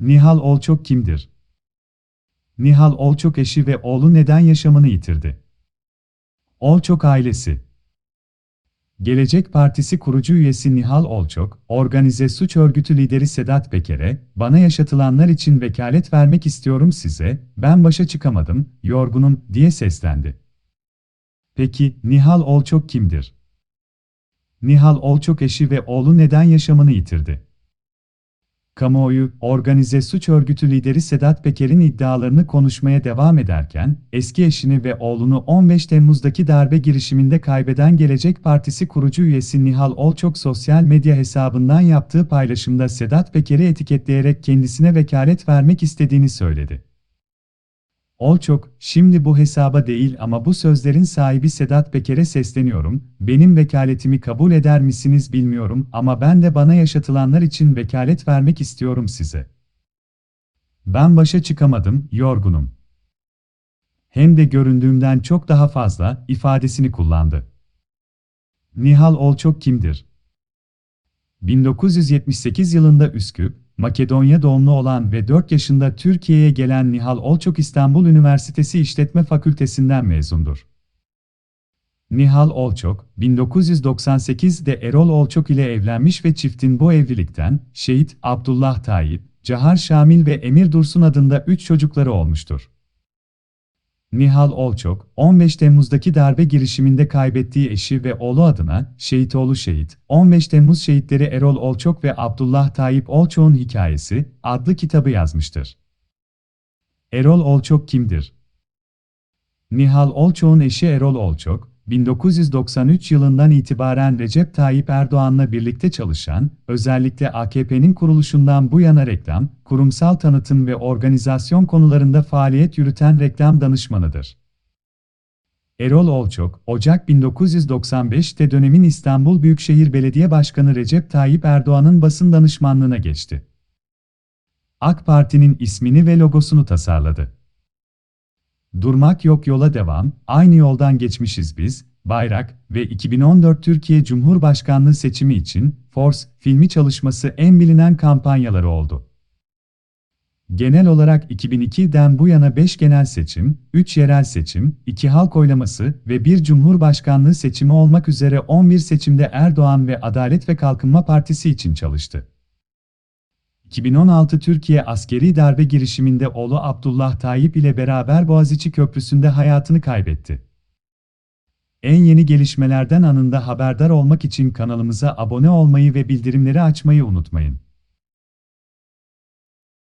Nihal Olçok kimdir? Nihal Olçok eşi ve oğlu neden yaşamını yitirdi? Olçok ailesi Gelecek Partisi kurucu üyesi Nihal Olçok, organize suç örgütü lideri Sedat Peker'e, bana yaşatılanlar için vekalet vermek istiyorum size, ben başa çıkamadım, yorgunum, diye seslendi. Peki, Nihal Olçok kimdir? Nihal Olçok eşi ve oğlu neden yaşamını yitirdi? Kamuoyu, organize suç örgütü lideri Sedat Peker'in iddialarını konuşmaya devam ederken, eski eşini ve oğlunu 15 Temmuz'daki darbe girişiminde kaybeden Gelecek Partisi kurucu üyesi Nihal Olçok sosyal medya hesabından yaptığı paylaşımda Sedat Peker'i etiketleyerek kendisine vekalet vermek istediğini söyledi. Olçok, şimdi bu hesaba değil ama bu sözlerin sahibi Sedat Peker'e sesleniyorum, benim vekaletimi kabul eder misiniz bilmiyorum ama ben de bana yaşatılanlar için vekalet vermek istiyorum size. Ben başa çıkamadım, yorgunum. Hem de göründüğümden çok daha fazla, ifadesini kullandı. Nihal Olçok kimdir? 1978 yılında Üsküp, Makedonya doğumlu olan ve 4 yaşında Türkiye'ye gelen Nihal Olçok İstanbul Üniversitesi İşletme Fakültesinden mezundur. Nihal Olçok, 1998'de Erol Olçok ile evlenmiş ve çiftin bu evlilikten, Şehit Abdullah Tayyip, Cahar Şamil ve Emir Dursun adında 3 çocukları olmuştur. Nihal Olçok, 15 Temmuz'daki darbe girişiminde kaybettiği eşi ve oğlu adına Şehitoğlu Şehit, 15 Temmuz şehitleri Erol Olçok ve Abdullah Tayyip Olçok'un hikayesi adlı kitabı yazmıştır. Erol Olçok kimdir? Nihal Olçok'un eşi Erol Olçok, 1993 yılından itibaren Recep Tayyip Erdoğan'la birlikte çalışan, özellikle AKP'nin kuruluşundan bu yana reklam, kurumsal tanıtım ve organizasyon konularında faaliyet yürüten reklam danışmanıdır. Erol Olçok, Ocak 1995'te dönemin İstanbul Büyükşehir Belediye Başkanı Recep Tayyip Erdoğan'ın basın danışmanlığına geçti. AK Parti'nin ismini ve logosunu tasarladı. Durmak yok yola devam, aynı yoldan geçmişiz biz, Bayrak ve 2014 Türkiye Cumhurbaşkanlığı seçimi için Force filmi çalışması en bilinen kampanyaları oldu. Genel olarak 2002'den bu yana 5 genel seçim, 3 yerel seçim, 2 halk oylaması ve 1 cumhurbaşkanlığı seçimi olmak üzere 11 seçimde Erdoğan ve Adalet ve Kalkınma Partisi için çalıştı. 2016 Türkiye askeri darbe girişiminde oğlu Abdullah Tayyip ile beraber Boğaziçi Köprüsü'nde hayatını kaybetti. En yeni gelişmelerden anında haberdar olmak için kanalımıza abone olmayı ve bildirimleri açmayı unutmayın.